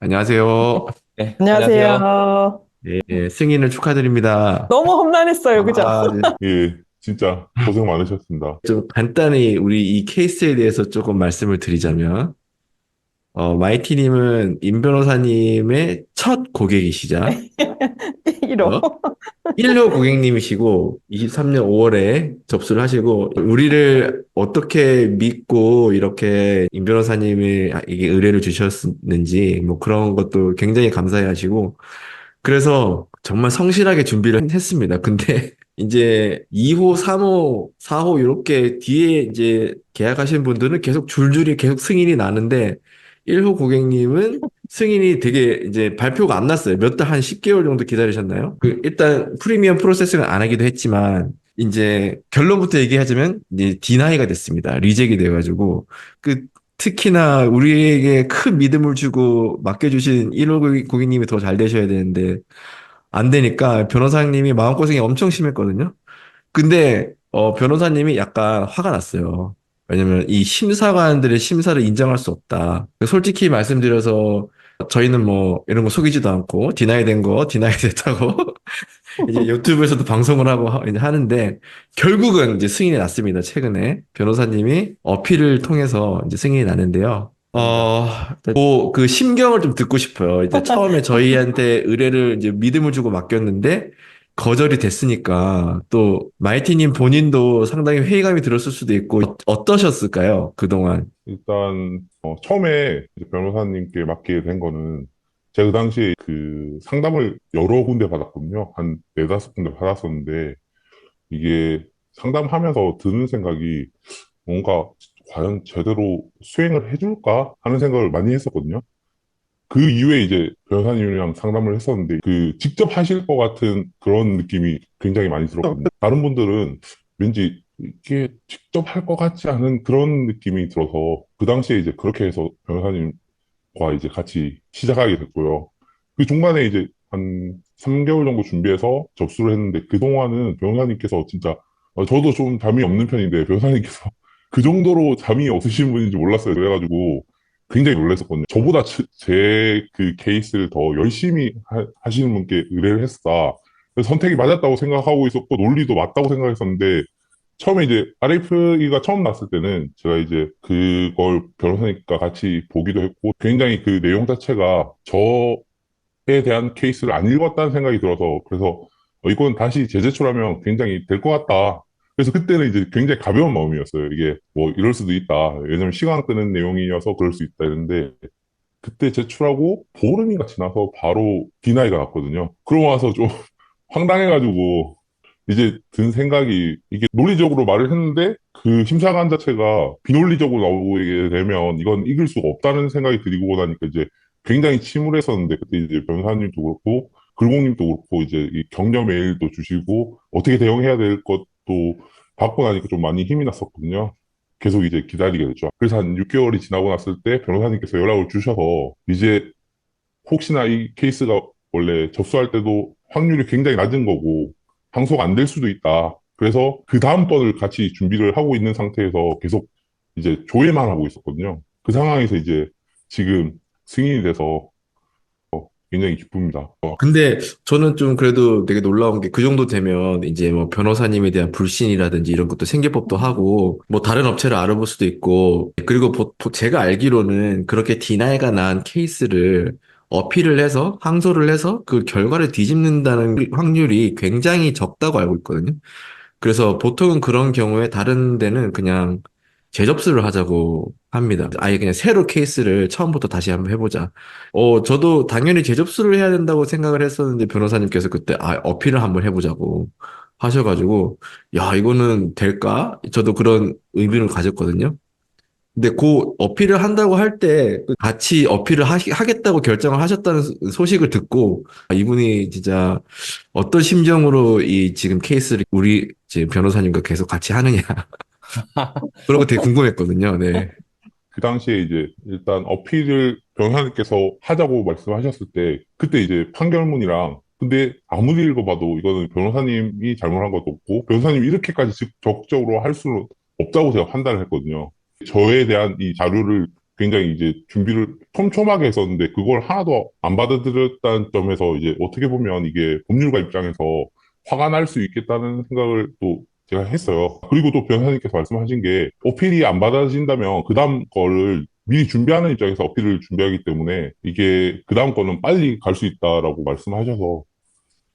안녕하세요. 네, 안녕하세요. 안녕하세요. 예, 예, 승인을 축하드립니다. 너무 험난했어요, 그죠? 아, 네. 예, 진짜 고생 많으셨습니다. 좀 간단히 우리 이 케이스에 대해서 조금 말씀을 드리자면, 어, 마이티님은 임 변호사님의 첫 고객이시자, 1호. 어? 1호 고객님이시고, 23년 5월에 접수를 하시고, 우리를 어떻게 믿고 이렇게 임 변호사님이 이게 의뢰를 주셨는지, 뭐 그런 것도 굉장히 감사해 하시고, 그래서 정말 성실하게 준비를 했습니다. 근데 이제 2호, 3호, 4호 이렇게 뒤에 이제 계약하신 분들은 계속 줄줄이 계속 승인이 나는데 1호 고객님은 승인이 되게 이제 발표가 안 났어요. 몇 달 한 10개월 정도 기다리셨나요? 그 일단 프리미엄 프로세싱을 안 하기도 했지만 이제 결론부터 얘기하자면 이제 디나이가 됐습니다. 리젝이 돼가지고 그 특히나 우리에게 큰 믿음을 주고 맡겨주신 1호 고객- 고객님이 더 잘 되셔야 되는데 안 되니까 변호사님이 마음고생이 엄청 심했거든요. 근데 어, 변호사님이 약간 화가 났어요. 왜냐면 이 심사관들의 심사를 인정할 수 없다. 솔직히 말씀드려서 저희는 뭐 이런 거 속이지도 않고 디나이 된 거 디나이 됐다고 이제 유튜브에서도 방송을 하고 하- 이제 하는데 결국은 이제 승인이 났습니다. 최근에 변호사님이 어필을 통해서 이제 승인이 났는데요. 어, 뭐, 그 심경을 좀 듣고 싶어요. 이제 처음에 저희한테 의뢰를 이제 믿음을 주고 맡겼는데 거절이 됐으니까 또 마이티님 본인도 상당히 회의감이 들었을 수도 있고 어- 어떠셨을까요? 그동안. 일단 어, 처음에 변호사님께 맡게 된 거는 제가 그 당시에 그 상담을 여러 군데 받았거든요. 한 네다섯 군데 받았었는데 이게 상담하면서 드는 생각이 뭔가 과연 제대로 수행을 해줄까 하는 생각을 많이 했었거든요. 그 이후에 이제 변호사님이랑 상담을 했었는데 그 직접 하실 것 같은 그런 느낌이 굉장히 많이 들었거든요. 다른 분들은 왠지 이게 직접 할 것 같지 않은 그런 느낌이 들어서 그 당시에 이제 그렇게 해서 변호사님과 이제 같이 시작하게 됐고요. 그 중간에 이제 한 3개월 정도 준비해서 접수를 했는데 그동안은 변호사님께서 진짜 어, 저도 좀 잠이 없는 편인데 변호사님께서 그 정도로 잠이 없으신 분인지 몰랐어요. 그래가지고 굉장히 놀랐었거든요. 저보다 제 그 케이스를 더 열심히 하, 시는 분께 의뢰를 했다. 선택이 맞았다고 생각하고 있었고 논리도 맞다고 생각했었는데 처음에 이제 RFE가 처음 났을 때는 제가 이제 그걸 변호사님과 같이 보기도 했고 굉장히 그 내용 자체가 저에 대한 케이스를 안 읽었다는 생각이 들어서 그래서 어, 이건 다시 재제출하면 굉장히 될 것 같다. 그래서 그때는 이제 굉장히 가벼운 마음이었어요. 이게 뭐 이럴 수도 있다. 왜냐면 시간 끄는 내용이어서 그럴 수 있다 이랬는데 그때 제출하고 보름인가 지나서 바로 디나이가 났거든요. 그러고 와서 좀 황당해가지고 이제 든 생각이 이게 논리적으로 말을 했는데 그 심사관 자체가 비논리적으로 나오게 되면 이건 이길 수가 없다는 생각이 들고 나니까 이제 굉장히 침울했었는데 그때 이제 변호사님도 그렇고 글공님도 그렇고 이제 이 격려 메일도 주시고 어떻게 대응해야 될 것 도 받고 나니까 좀 많이 힘이 났었거든요. 계속 이제 기다리게 됐죠. 그래서 한 6개월이 지나고 났을 때 변호사님께서 연락을 주셔서 이제 혹시나 이 케이스가 원래 접수할 때도 확률이 굉장히 낮은 거고 항소가 안 될 수도 있다. 그래서 그 다음 번을 같이 준비를 하고 있는 상태에서 계속 이제 조회만 하고 있었거든요. 그 상황에서 이제 지금 승인이 돼서 어, 굉장히 기쁩니다. 어, 근데 저는 좀 그래도 되게 놀라운 게 그 정도 되면 이제 뭐 변호사님에 대한 불신이라든지 이런 것도 생길 법도 하고 뭐 다른 업체를 알아볼 수도 있고 그리고 보, 보- 제가 알기로는 그렇게 디나이가 난 케이스를 어필을 해서 항소를 해서 그 결과를 뒤집는다는 확률이 굉장히 적다고 알고 있거든요. 그래서 보통은 그런 경우에 다른 데는 그냥 재접수를 하자고 합니다. 아예 그냥 새로 케이스를 처음부터 다시 한번 해보자. 어, 저도 당연히 재접수를 해야 된다고 생각을 했었는데 변호사님께서 그때 아, 어필을 한번 해보자고 하셔가지고 야, 이거는 될까? 저도 그런 의문을 가졌거든요. 근데 그 어필을 한다고 할 때 같이 어필을 하시, 하겠다고 결정을 하셨다는 소- 소식을 듣고 아, 이분이 진짜 어떤 심정으로 이 지금 케이스를 우리 지금 변호사님과 계속 같이 하느냐 그런 거 되게 궁금했거든요. 네. 그 당시에 이제 일단 어필을 변호사님께서 하자고 말씀하셨을 때 그때 이제 판결문이랑 근데 아무리 읽어봐도 이거는 변호사님이 잘못한 것도 없고 변호사님이 이렇게까지 적- 적극적으로 할 수는 없다고 제가 판단을 했거든요. 저에 대한 이 자료를 굉장히 이제 준비를 촘촘하게 했었는데 그걸 하나도 안 받아들였다는 점에서 이제 어떻게 보면 이게 법률가 입장에서 화가 날 수 있겠다는 생각을 또 제가 했어요. 그리고 또 변호사님께서 말씀하신 게 어필이 안 받아진다면 그 다음 거를 미리 준비하는 입장에서 어필을 준비하기 때문에 이게 그 다음 거는 빨리 갈 수 있다라고 말씀하셔서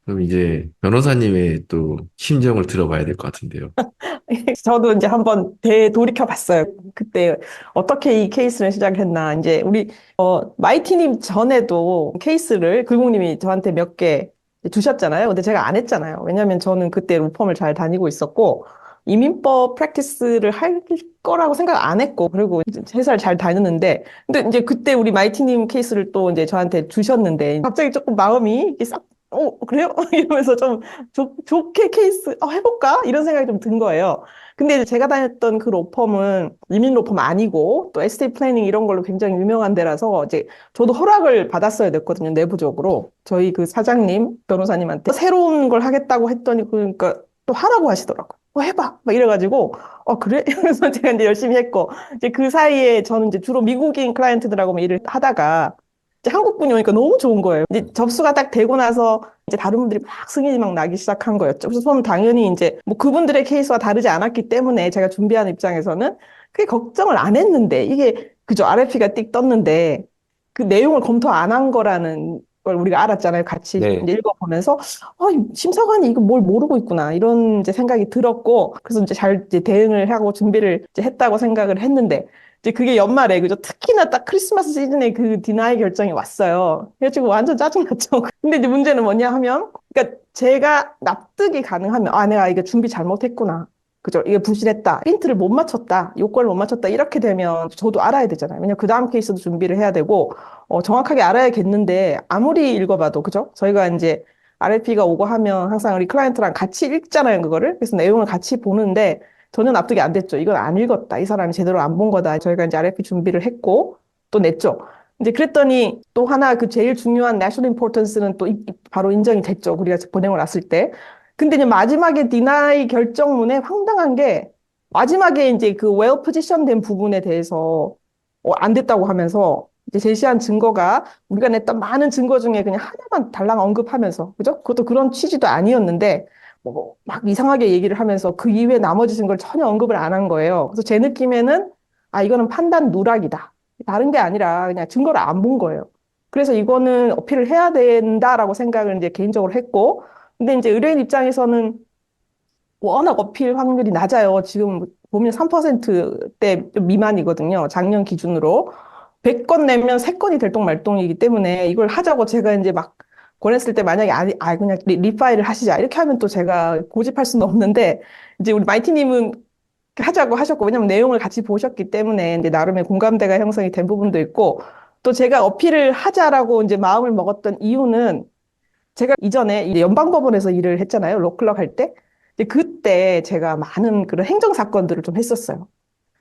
그럼 이제 변호사님의 또 심정을 들어봐야 될 것 같은데요. 저도 이제 한번 되돌이켜 봤어요. 그때 어떻게 이 케이스를 시작했나. 이제 우리, 어, 마이티님 전에도 케이스를 글공님이 저한테 몇 개 주셨잖아요. 근데 제가 안 했잖아요. 왜냐면 저는 그때 로펌을 잘 다니고 있었고, 이민법 프랙티스를 할 거라고 생각 안 했고, 그리고 회사를 잘 다녔는데, 근데 이제 그때 우리 마이티님 케이스를 또 이제 저한테 주셨는데, 갑자기 조금 마음이 싹, 어, 그래요? 이러면서 좀 좋, 좋게 케이스, 어, 해볼까? 이런 생각이 좀 든 거예요. 근데 이제 제가 다녔던 그 로펌은 이민 로펌 아니고 또 에스테이트 플래닝 이런 걸로 굉장히 유명한 데라서 이제 저도 허락을 받았어야 됐거든요, 내부적으로. 저희 그 사장님, 변호사님한테 새로운 걸 하겠다고 했더니 그러니까 또 하라고 하시더라고요. 어, 해봐. 막 이래가지고, 어, 그래? 이러면서 제가 이제 열심히 했고, 이제 그 사이에 저는 이제 주로 미국인 클라이언트들하고 일을 하다가 한국 분이 오니까 너무 좋은 거예요. 이제 접수가 딱 되고 나서 이제 다른 분들이 막 승인이 막 나기 시작한 거였죠. 그래서 저는 당연히 이제 뭐 그분들의 케이스와 다르지 않았기 때문에 제가 준비하는 입장에서는 크게 걱정을 안 했는데 이게 그죠. RFP가 띡 떴는데 그 내용을 검토 안 한 거라는 걸 우리가 알았잖아요. 같이 네. 읽어보면서 아, 이 심사관이 이거 뭘 모르고 있구나 이런 이제 생각이 들었고 그래서 이제 잘 이제 대응을 하고 준비를 이제 했다고 생각을 했는데 이제 그게 연말에 그죠 특히나 딱 크리스마스 시즌에 그 디나이 결정이 왔어요. 그래가지고 완전 짜증났죠. 근데 이제 문제는 뭐냐 하면 그러니까 제가 납득이 가능하면 아 내가 이게 준비 잘못했구나. 그죠? 이게 부실했다. 힌트를 못 맞췄다. 요건을 못 맞췄다. 이렇게 되면 저도 알아야 되잖아요. 왜냐면 그 다음 케이스도 준비를 해야 되고, 어, 정확하게 알아야겠는데, 아무리 읽어봐도, 그죠? 저희가 이제 RFP가 오고 하면 항상 우리 클라이언트랑 같이 읽잖아요, 그거를. 그래서 내용을 같이 보는데, 전혀 납득이 안 됐죠. 이건 안 읽었다. 이 사람이 제대로 안 본 거다. 저희가 이제 RFP 준비를 했고, 또 냈죠. 이제 그랬더니 또 하나 그 제일 중요한 national importance는 또 바로 인정이 됐죠. 우리가 보내고 났을 때. 근데 이제 마지막에 디나이 결정문에 황당한 게 마지막에 이제 그 well positioned 된 부분에 대해서 어, 안 됐다고 하면서 이제 제시한 증거가 우리가 냈던 많은 증거 중에 그냥 하나만 달랑 언급하면서 그죠? 그것도 그런 취지도 아니었는데 뭐 막 이상하게 얘기를 하면서 그 이외에 나머지 증거를 전혀 언급을 안 한 거예요. 그래서 제 느낌에는 아 이거는 판단 누락이다. 다른 게 아니라 그냥 증거를 안 본 거예요. 그래서 이거는 어필을 해야 된다라고 생각을 이제 개인적으로 했고 근데 이제 의뢰인 입장에서는 워낙 어필 확률이 낮아요. 지금 보면 3%대 미만이거든요. 작년 기준으로. 100건 내면 3건이 될똥말똥이기 때문에 이걸 하자고 제가 이제 막 권했을 때 만약에 아, 아 그냥 리, 리파일을 하시자. 이렇게 하면 또 제가 고집할 수는 없는데 이제 우리 마이티님은 하자고 하셨고 왜냐면 내용을 같이 보셨기 때문에 이제 나름의 공감대가 형성이 된 부분도 있고 또 제가 어필을 하자라고 이제 마음을 먹었던 이유는 제가 이전에 연방법원에서 일을 했잖아요. 로클럭 할 때. 그때 제가 많은 그런 행정 사건들을 좀 했었어요.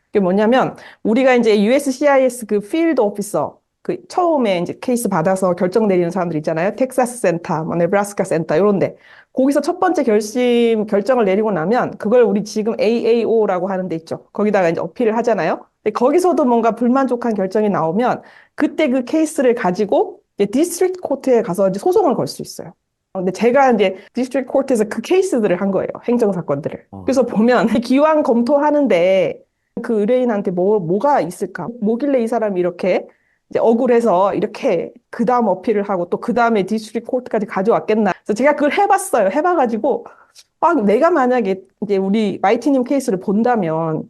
그게 뭐냐면 우리가 이제 USCIS 그 필드 오피서 그 처음에 이제 케이스 받아서 결정 내리는 사람들 있잖아요. 텍사스 센터, 뭐 네브라스카 센터 이런데 거기서 첫 번째 결심 결정을 내리고 나면 그걸 우리 지금 AAO라고 하는 데 있죠. 거기다가 이제 어필을 하잖아요. 근데 거기서도 뭔가 불만족한 결정이 나오면 그때 그 케이스를 가지고 이제 디스트릭트 코트에 가서 이제 소송을 걸 수 있어요. 어, 근데 제가 이제 디스트릭트 코트에서 그 케이스들을 한 거예요. 행정 사건들을. 어. 그래서 보면 기왕 검토하는데 그 의뢰인한테 뭐 뭐가 있을까? 뭐길래 이 사람이 이렇게 이제 억울해서 이렇게 그 다음 어필을 하고 또 그 다음에 디스트릭트 코트까지 가져왔겠나. 그래서 제가 그걸 해봤어요. 해봐가지고 아 내가 만약에 이제 우리 마이티님 케이스를 본다면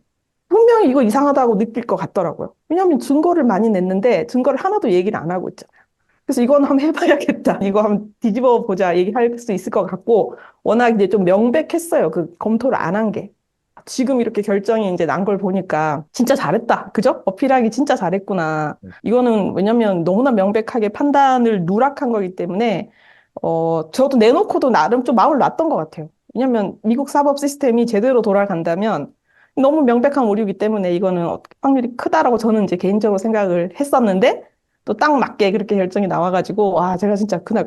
분명히 이거 이상하다고 느낄 것 같더라고요. 왜냐하면 증거를 많이 냈는데 증거를 하나도 얘기를 안 하고 있잖아요. 그래서 이건 한번 해봐야겠다. 이거 한번 뒤집어 보자 얘기할 수 있을 것 같고 워낙 이제 좀 명백했어요. 그 검토를 안 한 게. 지금 이렇게 결정이 이제 난 걸 보니까 진짜 잘했다. 그죠? 어필하기 진짜 잘했구나. 이거는 왜냐면 너무나 명백하게 판단을 누락한 거기 때문에 어, 저도 내놓고도 나름 좀 마음을 놨던 것 같아요. 왜냐면 미국 사법 시스템이 제대로 돌아간다면 너무 명백한 오류이기 때문에 이거는 어- 확률이 크다라고 저는 이제 개인적으로 생각을 했었는데 또 딱 맞게 그렇게 결정이 나와가지고 와 제가 진짜 그날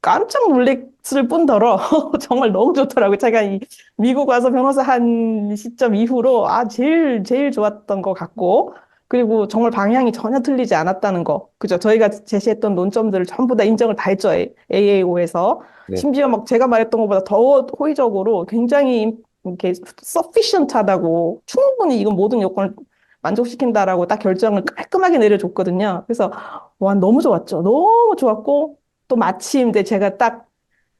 깜짝 놀랐을 뿐더러 정말 너무 좋더라고요. 제가 이 미국 와서 변호사 한 시점 이후로 아 제일 제일 좋았던 것 같고 그리고 정말 방향이 전혀 틀리지 않았다는 거. 그죠? 저희가 제시했던 논점들을 전부 다 인정을 다 했죠. AAO에서. 네. 심지어 막 제가 말했던 것보다 더 호의적으로 굉장히 이렇게 sufficient하다고 충분히 이건 모든 요건을 만족시킨다라고 딱 결정을 깔끔하게 내려줬거든요. 그래서 와 너무 좋았죠. 너무 좋았고 또 마침 이제 제가 딱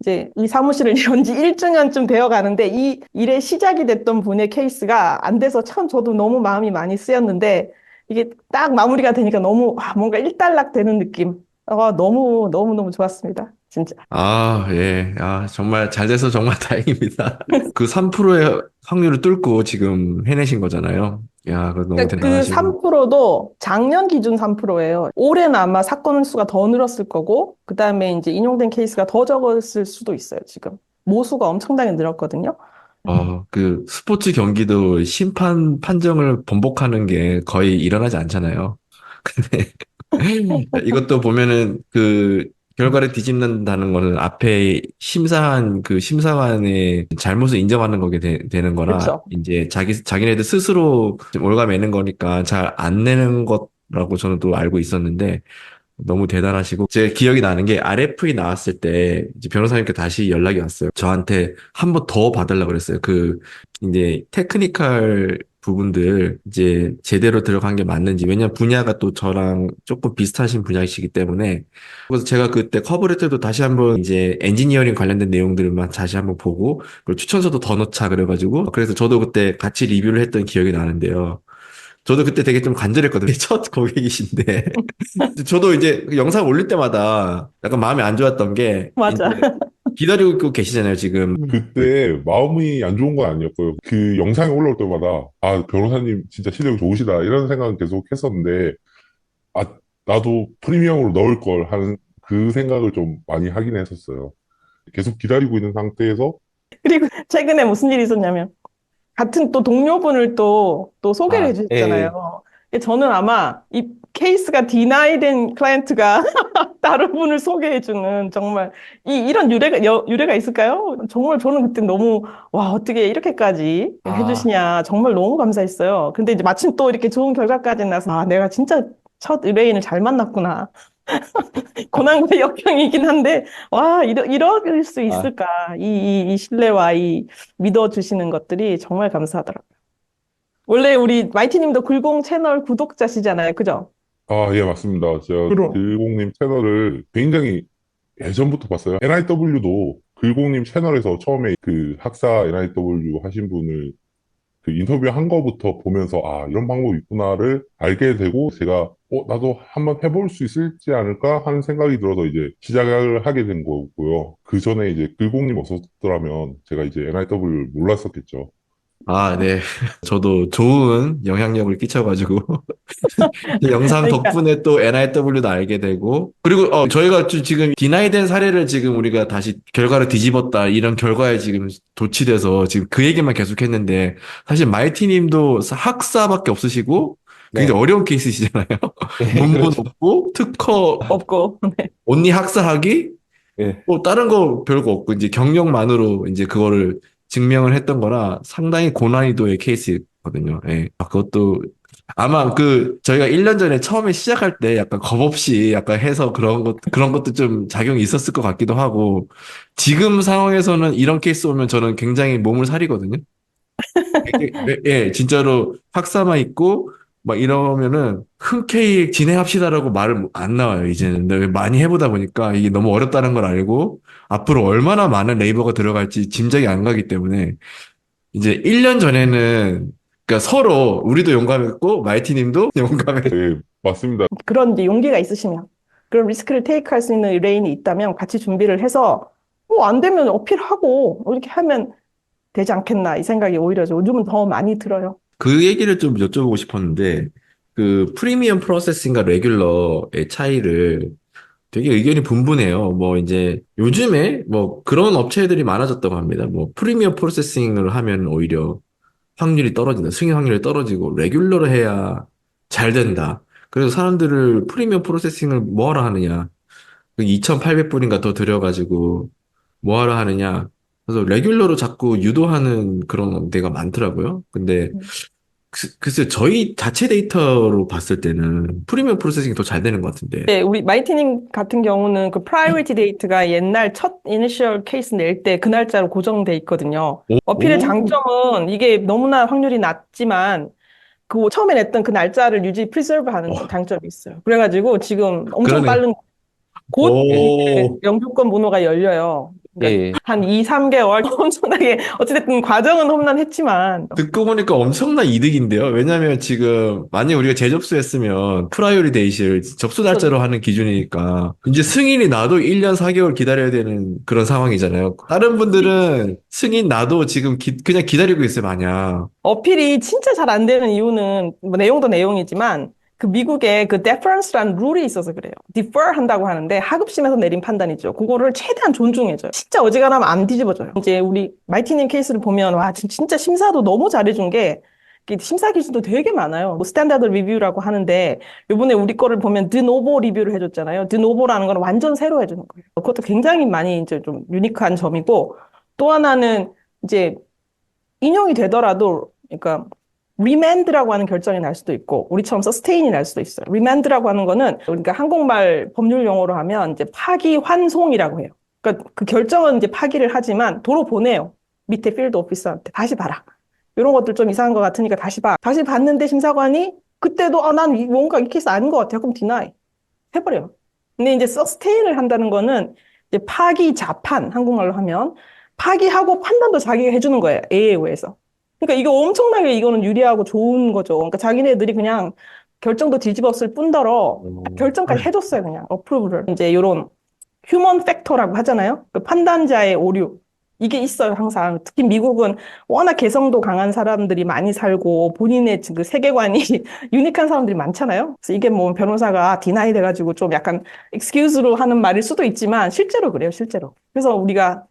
이제 이 사무실을 연지 1주년쯤 되어 가는데 이 일의 시작이 됐던 분의 케이스가 안 돼서 참 저도 너무 마음이 많이 쓰였는데 이게 딱 마무리가 되니까 너무 와, 뭔가 일단락 되는 느낌. 아, 너무 너무 너무 좋았습니다. 진짜. 아, 예. 아, 정말 잘 돼서 정말 다행입니다. 그 3%의 확률을 뚫고 지금 해내신 거잖아요. 야, 그거 너무 그러니까 그 대단하시고. 3%도 작년 기준 3%예요. 올해는 아마 사건 수가 더 늘었을 거고, 그 다음에 이제 인용된 케이스가 더 적었을 수도 있어요, 지금. 모수가 엄청나게 늘었거든요. 어, 그 스포츠 경기도 심판 판정을 번복하는 게 거의 일어나지 않잖아요. 근데 이것도 보면은 그 결과를 뒤집는다는 거는 앞에 심사한 그 심사관의 잘못을 인정하는 거게 되, 는 거라 그렇죠. 이제 자기 자기네들 스스로 좀 올가매는 거니까 잘 안 내는 거라고 저는 또 알고 있었는데 너무 대단하시고 제 기억이 나는 게 RFE 나왔을 때 이제 변호사님께 다시 연락이 왔어요. 저한테 한 번더 봐달라 그랬어요. 그 이제 테크니컬 부분들 이제 제대로 들어간 게 맞는지 왜냐면 분야가 또 저랑 조금 비슷하신 분야이시기 때문에 그래서 제가 그때 커버릴 때도 다시 한번 이제 엔지니어링 관련된 내용들만 다시 한번 보고 그리고 추천서도 더 넣자 그래가지고 그래서 저도 그때 같이 리뷰를 했던 기억이 나는데요. 저도 그때 되게 좀 간절했거든요. 첫 고객이신데. 저도 이제 그 영상 올릴 때마다 약간 마음이 안 좋았던 게 맞아. 기다리고 계시잖아요, 지금. 그때 마음이 안 좋은 건 아니었고요. 그 영상이 올라올 때마다 아 변호사님 진짜 실력이 좋으시다 이런 생각은 계속 했었는데 아 나도 프리미엄으로 넣을 걸 하는 그 생각을 좀 많이 하긴 했었어요. 계속 기다리고 있는 상태에서 그리고 최근에 무슨 일이 있었냐면, 같은 또 동료분을 또, 또 소개를 아, 해주셨잖아요. 저는 아마 이 케이스가 디나이된 클라이언트가 다른 분을 소개해주는 정말 이, 이런 유래가, 여- 유래가 있을까요? 정말 저는 그때 너무, 와, 어떻게 이렇게까지 아. 해주시냐. 정말 너무 감사했어요. 근데 이제 마침 또 이렇게 좋은 결과까지 나서, 아, 내가 진짜 첫 의뢰인을 잘 만났구나. 고난과 역경이긴 한데, 와, 이러, 이럴 수 있을까. 이, 이, 이 신뢰와 이 믿어주시는 것들이 정말 감사하더라고요. 원래 우리 마이티님도 굴공 채널 구독자시잖아요. 그죠? 아, 예, 맞습니다. 제가 그럼. 글공님 채널을 굉장히 예전부터 봤어요. NIW도 글공님 채널에서 처음에 그 학사 NIW 하신 분을 그 인터뷰 한 거부터 보면서 아, 이런 방법이 있구나를 알게 되고 제가 어, 나도 한번 해볼 수 있을지 않을까 하는 생각이 들어서 이제 시작을 하게 된 거고요. 그 전에 이제 글공님 없었더라면 제가 이제 NIW를 몰랐었겠죠. 아, 네. 저도 좋은 영향력을 끼쳐가지고 이 영상 그러니까. 덕분에 또 NIW도 알게 되고 그리고 어, 저희가 지- 지금 디나이된 사례를 지금 우리가 다시 결과를 뒤집었다 이런 결과에 지금 도취돼서 지금 그 얘기만 계속했는데 사실 마이티님도 학사밖에 없으시고 굉장히 어려운 케이스시잖아요. 논문 없고 특허 없고. 네. 언니 학사하기 예. 뭐 다른 거 별거 없고 이제 경력만으로 이제 그거를 증명을 했던 거라 상당히 고난이도의 케이스거든요. 예. 아, 그것도 아마 그 저희가 1년 전에 처음에 시작할 때 약간 겁 없이 약간 해서 그런 것 그런 것도 좀 작용이 있었을 것 같기도 하고 지금 상황에서는 이런 케이스 오면 저는 굉장히 몸을 사리거든요. 예, 예, 진짜로 학사만 있고 막 이러면은 흔쾌히 진행합시다라고 말을 안 나와요, 이제는. 근데 많이 해보다 보니까 이게 너무 어렵다는 걸 알고 앞으로 얼마나 많은 레이버가 들어갈지 짐작이 안 가기 때문에 이제 1년 전에는 그러니까 서로 우리도 용감했고 마이티님도 용감했고 예, 맞습니다. 그런 이제 용기가 있으시면, 그런 리스크를 테이크할 수 있는 의뢰인이 있다면 같이 준비를 해서, 뭐 안 되면 어필하고 이렇게 하면 되지 않겠나 이 생각이 오히려 요즘은 더 많이 들어요. 그 얘기를 좀 여쭤보고 싶었는데 그 프리미엄 프로세싱과 레귤러의 차이를 되게 의견이 분분해요. 뭐 이제 요즘에 뭐 그런 업체들이 많아졌다고 합니다. 뭐 프리미엄 프로세싱을 하면 오히려 확률이 떨어진다. 승인 확률이 떨어지고 레귤러를 해야 잘 된다. 그래서 사람들을 프리미엄 프로세싱을 뭐하러 하느냐. 2,800불인가 더 들여가지고 뭐하러 하느냐. 그래서 레귤러로 자꾸 유도하는 그런 데가 많더라고요. 근데 음. 그- 글쎄요, 저희 자체 데이터로 봤을 때는 프리미엄 프로세싱이 더 잘 되는 것 같은데. 네, 우리 마이티닝 같은 경우는 그 프라이어리티 데이트가 옛날 첫 이니셜 케이스 낼 때 그 날짜로 고정돼 있거든요. 오. 어필의 오. 장점은 이게 너무나 확률이 낮지만 그 처음에 냈던 그 날짜를 유지 프리저브 하는 어. 장점이 있어요. 그래가지고 지금 엄청 그러네. 빠른 곧 영주권 번호가 열려요. 그러니까 예, 예. 한 2, 3개월 엄청나게 어찌됐든 과정은 험난했지만 듣고 보니까 엄청난 이득인데요. 왜냐하면 지금 만약 우리가 재접수했으면 프라이오리 데이시를 접수 날짜로 하는 기준이니까 이제 승인이 나도 1년 4개월 기다려야 되는 그런 상황이잖아요. 다른 분들은 승인 나도 지금 기- 그냥 기다리고 있어요, 마냥. 어필이 진짜 잘 안 되는 이유는 뭐 내용도 내용이지만 그 미국에 그 deference라는 룰이 있어서 그래요. defer 한다고 하는데 하급심에서 내린 판단이죠. 그거를 최대한 존중해줘요. 진짜 어지간하면 안 뒤집어져요. 이제 우리 마이티닝 케이스를 보면 와 진- 진짜 심사도 너무 잘해준 게 심사 기준도 되게 많아요. 뭐 스탠다드 리뷰라고 하는데 이번에 우리 거를 보면 드노보 리뷰를 해줬잖아요. 드노보라는 건 완전 새로 해주는 거예요. 그것도 굉장히 많이 이제 좀 유니크한 점이고 또 하나는 이제 인용이 되더라도 그러니까 리맨드라고 하는 결정이 날 수도 있고 우리처럼 서스테인이 날 수도 있어요. 리맨드라고 하는 거는 우리가 한국말 법률 용어로 하면 이제 파기 환송이라고 해요. 그러니까 그 결정은 이제 파기를 하지만 도로 보내요. 밑에 필드 오피서한테 다시 봐라. 이런 것들 좀 이상한 것 같으니까 다시 봐. 다시 봤는데 심사관이 그때도 아, 난 이- 뭔가 이 케이스 아닌 것 같아요. 그럼 디나이 해버려요. 근데 이제 서스테인을 한다는 거는 이제 파기 자판 한국말로 하면 파기하고 판단도 자기가 해주는 거예요. AAO에서. 그러니까 이거 엄청나게 이거는 유리하고 좋은 거죠. 그러니까 자기네들이 그냥 결정도 뒤집었을 뿐더러 결정까지 해줬어요, 그냥. 어프로브를. 이제 이런 휴먼 팩터라고 하잖아요. 그 판단자의 오류. 이게 있어요, 항상. 특히 미국은 워낙 개성도 강한 사람들이 많이 살고 본인의 그 세계관이 유니크한 사람들이 많잖아요. 그래서 이게 뭐 변호사가 디나이 돼가지고 좀 약간 excuse로 하는 말일 수도 있지만 실제로 그래요, 실제로. 그래서 우리가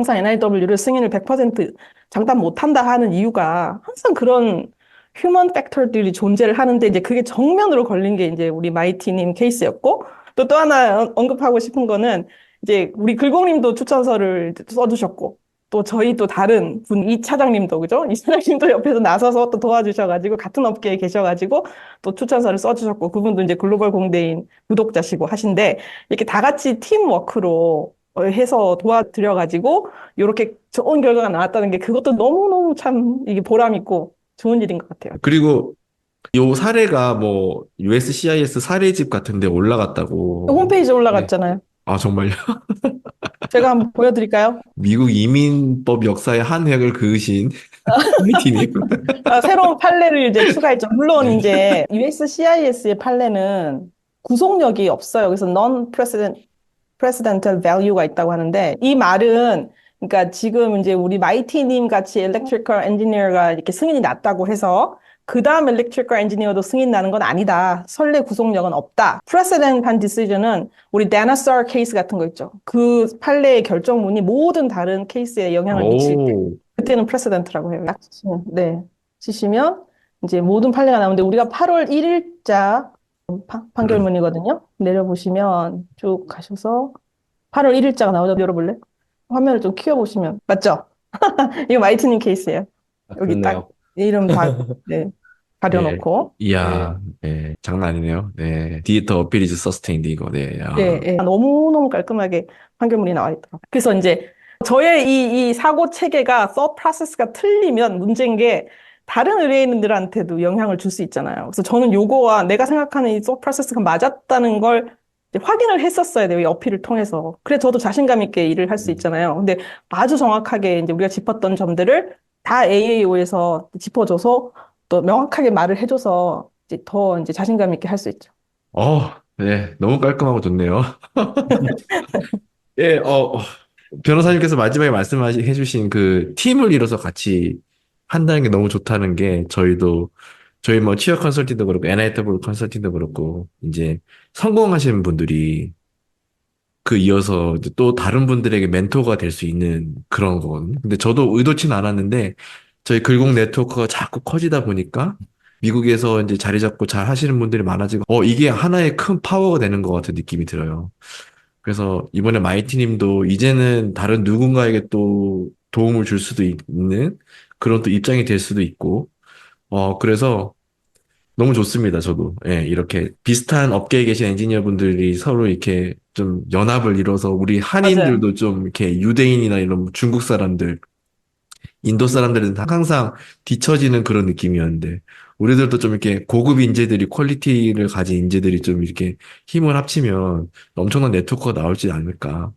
항상 NIW를 승인을 100% 장담 못한다 하는 이유가 항상 그런 휴먼 팩터들이 존재를 하는데 이제 그게 정면으로 걸린 게 이제 우리 마이티님 케이스였고 또또 하나 언- 언급하고 싶은 거는 이제 우리 글공님도 추천서를 써주셨고 또 저희 또 다른 분 이 차장님도 그죠? 이 차장님도 옆에서 나서서 또 도와주셔가지고 같은 업계에 계셔가지고 또 추천서를 써주셨고 그분도 이제 글로벌 공대인 구독자시고 하신데 이렇게 다 같이 팀워크로 어, 해서 도와드려가지고 이렇게 좋은 결과가 나왔다는 게 그것도 너무너무 참 이게 보람 있고 좋은 일인 것 같아요. 그리고 요 사례가 뭐 USCIS 사례집 같은 데 올라갔다고. 홈페이지에 올라갔잖아요. 아, 정말요? 제가 한번 보여드릴까요? 미국 이민법 역사의 한 획을 그으신 미티님. 아, 새로운 판례를 이제 추가했죠. 물론 네. 이제 USCIS의 판례는 구속력이 없어요. 그래서 non-precedent, precedental value가 있다고 하는데 이 말은 그러니까 지금 이제 우리 마이티님 같이 electrical engineer가 이렇게 승인이 났다고 해서 그 다음 electrical engineer도 승인 나는 건 아니다. 선례 구속력은 없다. precedent한 decision은 우리 다나스타 케이스 같은 거 있죠. 그 판례의 결정문이 모든 다른 케이스에 영향을 미칠 때 오. 그때는 프레시던트라고 해요. 딱 치시면, 네. 치시면 이제 모든 판례가 나오는데 우리가 8월 1일자 판결문이거든요. 내려보시면 쭉 가셔서 8월 1일자가 나오죠. 열어볼래? 화면을 좀 키워보시면 맞죠? 이거 마이트닝 케이스예요. 여기 딱 그렇네요. 이름 다 네, 가려놓고 이야, 네, 장난 아니네요. 네. 디지털 어필 이즈 서스테인드 이거. 네. 야. 네, 네. 너무너무 깔끔하게 판결문이 나와 있더라고요. 그래서 이제 저의 이, 이 사고 체계가 서 프로세스가 틀리면 문제인 게 다른 의뢰인들한테도 영향을 줄 수 있잖아요. 그래서 저는 요거와 내가 생각하는 이서 프로세스가 맞았다는 걸 확인을 했었어야 돼요. 이 어필을 통해서. 그래 저도 자신감 있게 일을 할 수 있잖아요. 근데 아주 정확하게 이제 우리가 짚었던 점들을 다 AAO에서 짚어줘서 또 명확하게 말을 해줘서 이제 더 이제 자신감 있게 할 수 있죠. 어, 네. 너무 깔끔하고 좋네요. 예, 어, 어, 변호사님께서 마지막에 말씀해 주신 그 팀을 이뤄서 같이 한다는 게 너무 좋다는 게 저희도 저희 뭐 취업 컨설팅도 그렇고 NIW 컨설팅도 그렇고 이제 성공하신 분들이 그 이어서 또 다른 분들에게 멘토가 될 수 있는 그런 거거든요. 근데 저도 의도치는 않았는데 저희 글공 네트워크가 자꾸 커지다 보니까 미국에서 이제 자리 잡고 잘 하시는 분들이 많아지고 어 이게 하나의 큰 파워가 되는 것 같은 느낌이 들어요. 그래서 이번에 마이티 님도 이제는 다른 누군가에게 또 도움을 줄 수도 있는 그런 또 입장이 될 수도 있고 어, 그래서 너무 좋습니다, 저도. 예, 이렇게 비슷한 업계에 계신 엔지니어 분들이 서로 이렇게 좀 연합을 이뤄서 우리 한인들도 좀 이렇게 유대인이나 이런 중국 사람들, 인도 사람들은 항상 뒤처지는 그런 느낌이었는데, 우리들도 좀 이렇게 고급 인재들이 퀄리티를 가진 인재들이 좀 이렇게 힘을 합치면 엄청난 네트워크가 나올지 않을까.